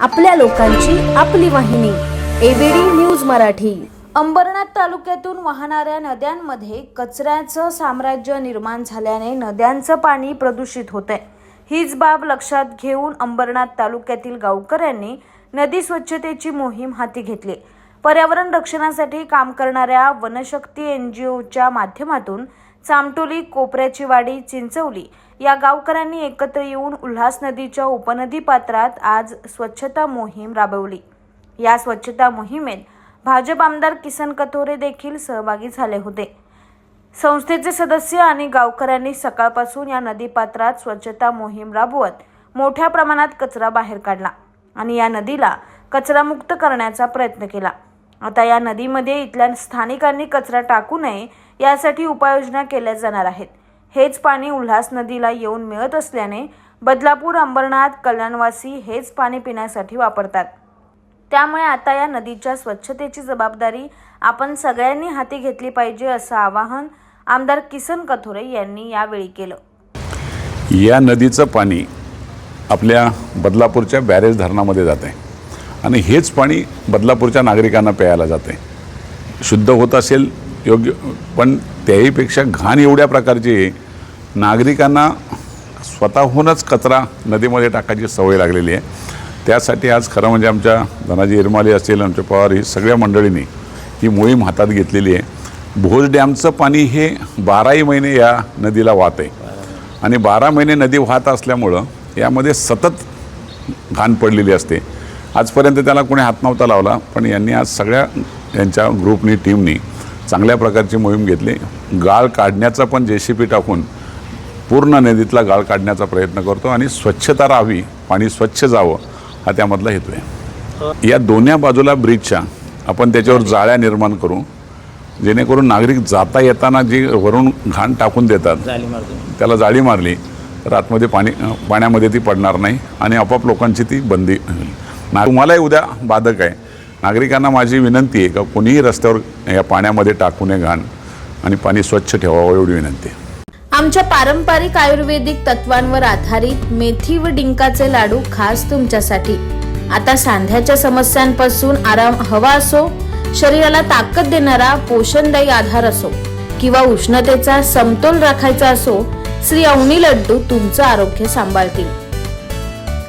आपल्या लोकांची आपली वाहिनी एबीडी न्यूज मराठी. अंबरनाथ तालुक्यातून वाहणाऱ्या नद्यांमध्ये कचऱ्याचं साम्राज्य निर्माण झाल्याने नद्यांचं पाणी प्रदूषित होत आहे हीच बाब लक्षात घेऊन अंबरनाथ तालुक्यातील गावकऱ्यांनी नदी स्वच्छतेची मोहीम हाती घेतली. पर्यावरण रक्षणासाठी काम करणाऱ्या वनशक्ती एन जी ओच्या माध्यमातून चामटोली कोपऱ्याची वाडी चिंचवली. या गावकऱ्यांनी एकत्र येऊन उल्हास नदीच्या उपनदी पात्रात आज स्वच्छता मोहीम राबवली. या स्वच्छता मोहिमेत भाजप आमदार किसन कथोरे देखील सहभागी झाले होते. संस्थेचे सदस्य आणि गावकऱ्यांनी सकाळपासून या नदीपात्रात स्वच्छता मोहीम राबवत मोठ्या प्रमाणात कचरा बाहेर काढला आणि या नदीला कचरामुक्त करण्याचा प्रयत्न केला. आता या नदीमध्ये इथल्या स्थानिकांनी कचरा टाकू नये यासाठी उपाययोजना केल्या जाणार आहेत. हेच पाणी उल्हास नदीला येऊन मिळत असल्याने बदलापूर अंबरनाथ कल्याणवासी हेच पाणी पिण्यासाठी वापरतात. त्यामुळे आता या नदीच्या स्वच्छतेची जबाबदारी आपण सगळ्यांनी हाती घेतली पाहिजे असं आवाहन आमदार किसन कथोरे यांनी यावेळी केलं. या नदीचं पाणी आपल्या बदलापूरच्या बॅरेज धरणामध्ये जात आहे. आणि हेच पाणी बदलापूरच्या नागरिकांना प्यायला जाते. शुद्ध होत असेल योग्य पण त्याहीपेक्षा घाण एवढ्या प्रकारची नागरिकांना स्वतःहूनच कचरा नदीमध्ये टाकायची सवय लागलेली आहे. त्यासाठी आज खरं म्हणजे आमच्या धनाजी इरमाले असेल आमच्या पवार ही सगळ्या मंडळींनी ही मोहीम हातात घेतलेली आहे. भोज डॅमचं पाणी हे बाराही महिने या नदीला वाहत. आहे आणि बारा महिने नदी वाहत असल्यामुळं यामध्ये सतत घाण पडलेली असते. आजपर्यंत त्याला कोणी हात नव्हता लावला पण यांनी आज सगळ्या यांच्या ग्रुपनी टीमनी चांगल्या प्रकारची मोहीम घेतली. गाळ काढण्याचा पण जे सी पी टाकून पूर्ण नदीतला गाळ काढण्याचा प्रयत्न करतो आणि स्वच्छता राहावी पाणी स्वच्छ जावं हा त्यामधला हेतू आहे. या दोन्ही बाजूला ब्रिजच्या आपण त्याच्यावर जाळ्या निर्माण करू जेणेकरून नागरिक जाता येताना जी वरून घाण टाकून देतात त्याला जाळी मारली तर आतमध्ये पाणी पाण्यामध्ये ती पडणार नाही आणि आपोआप लोकांची ती बंदी होईल. ना तुम्हालाही उद्या बाधक आहे. नागरिकांना माझी विनंती आहे का कोणीही रस्त्यावर या पाण्यामध्ये टाकू नये घाण आणि पाणी स्वच्छ ठेवावं एवढी विनंती आहे. आमच्या पारंपरिक आयुर्वेदिक तत्वांवर आधारित मेथी व डिंकाचे लाडू खास तुमच्यासाठी. आता सांध्याच्या समस्यांपासून आराम हवा असो शरीराला ताकद देणारा पोषणदायी आधार असो किंवा उष्णतेचा समतोल राखायचा असो श्री अवनी लड्डू तुमचं आरोग्य सांभाळतील.